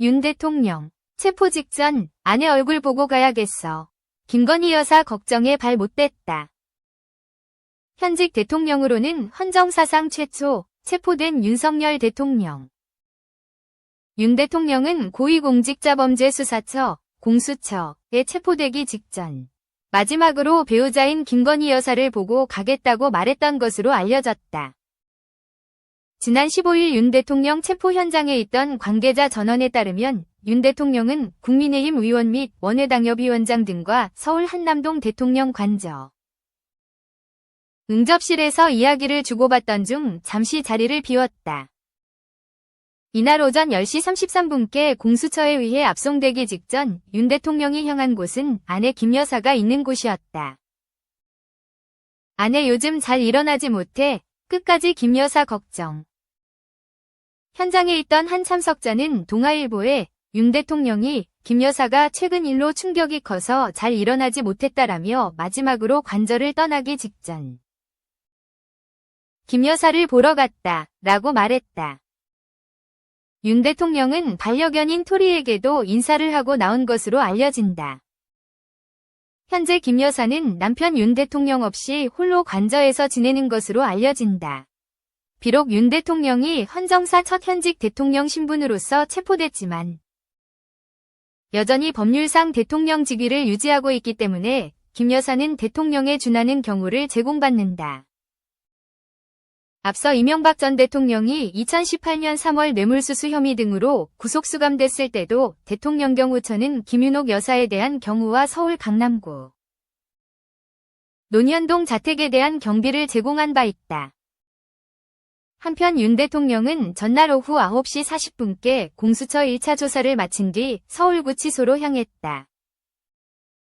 윤 대통령, 체포 직전 아내 얼굴 보고 가야겠어. 김건희 여사 걱정에 발 못 댔다. 현직 대통령으로는 헌정사상 최초 체포된 윤석열 대통령. 윤 대통령은 고위공직자범죄수사처, 공수처에 체포되기 직전 마지막으로 배우자인 김건희 여사를 보고 가겠다고 말했던 것으로 알려졌다. 지난 15일 윤 대통령 체포 현장에 있던 관계자 전원에 따르면 윤 대통령은 국민의힘 의원 및 원외당협위원장 등과 서울 한남동 대통령 관저 응접실에서 이야기를 주고받던 중 잠시 자리를 비웠다. 이날 오전 10시 33분께 공수처에 의해 압송되기 직전 윤 대통령이 향한 곳은 아내 김 여사가 있는 곳이었다. 아내 요즘 잘 일어나지 못해 끝까지 김 여사 걱정. 현장에 있던 한 참석자는 동아일보에 윤 대통령이 김 여사가 최근 일로 충격이 커서 잘 일어나지 못했다라며 마지막으로 관저를 떠나기 직전 김 여사를 보러 갔다 라고 말했다. 윤 대통령은 반려견인 토리에게도 인사를 하고 나온 것으로 알려진다. 현재 김 여사는 남편 윤 대통령 없이 홀로 관저에서 지내는 것으로 알려진다. 비록 윤 대통령이 헌정사 첫 현직 대통령 신분으로서 체포됐지만 여전히 법률상 대통령 직위를 유지하고 있기 때문에 김 여사는 대통령에 준하는 경우를 제공받는다. 앞서 이명박 전 대통령이 2018년 3월 뇌물수수 혐의 등으로 구속 수감됐을 때도 대통령 경호처는 김윤옥 여사에 대한 경우와 서울 강남구 논현동 자택에 대한 경비를 제공한 바 있다. 한편 윤 대통령은 전날 오후 9시 40분께 공수처 1차 조사를 마친 뒤 서울구치소로 향했다.